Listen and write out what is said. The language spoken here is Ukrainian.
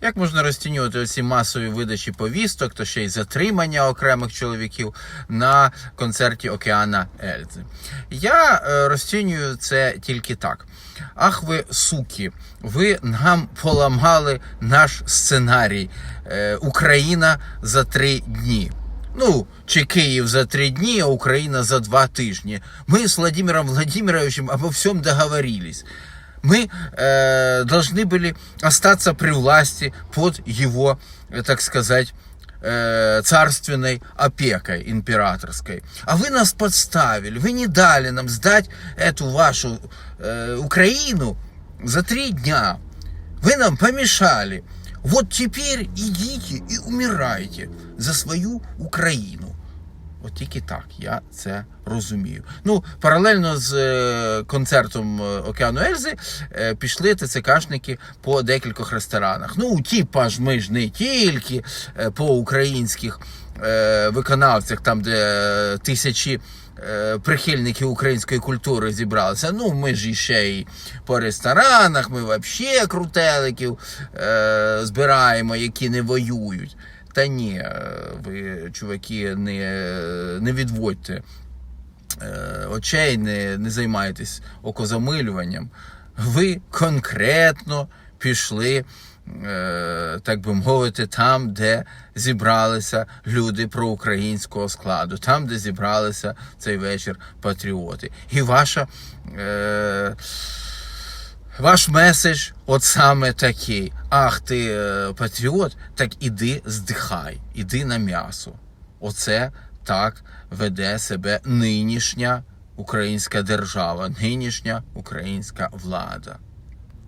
Як можна розцінювати ці масові видачі повісток, то ще й затримання окремих чоловіків на концерті Океана Ельзи? Я е, розцінюю це тільки так. Ах ви суки, ви нам поламали наш сценарій е, Україна за три дні. Ну, чи Київ за три дні, а Украина за два тижні. Мы с Владимиром Владимировичем обо всем договорились. Мы э, должны были остаться при власти под его, э, так сказать, э, царственной опекой императорской. А вы нас подставили, вы не дали нам сдать эту вашу э, Украину за три дня. Вы нам помешали. Вот теперь идите и умирайте за свою Україну. От тільки так я це розумію. Ну, паралельно з е, концертом е, Океану Ельзи е, пішли ТЦКшники по декількох ресторанах. Ну, типа ж ми ж не тільки по українських виконавцях, там, де тисячі прихильників української культури зібралися. Ну, ми ж іще і по ресторанах, ми взагалі крутеликів е, збираємо, які не воюють. Та ні, е, ви, чуваки, не, не відводьте е, очей, не, не займайтесь окозамилюванням. Ви конкретно пішли, е, так би мовити, там, де зібралися люди проукраїнського складу, там, де зібралися цей вечір патріоти. І ваша. Е, ваш меседж от саме такий. Ах, ти е, патріот, так іди здихай, іди на м'ясо. Оце так веде себе нинішня українська держава, нинішня українська влада.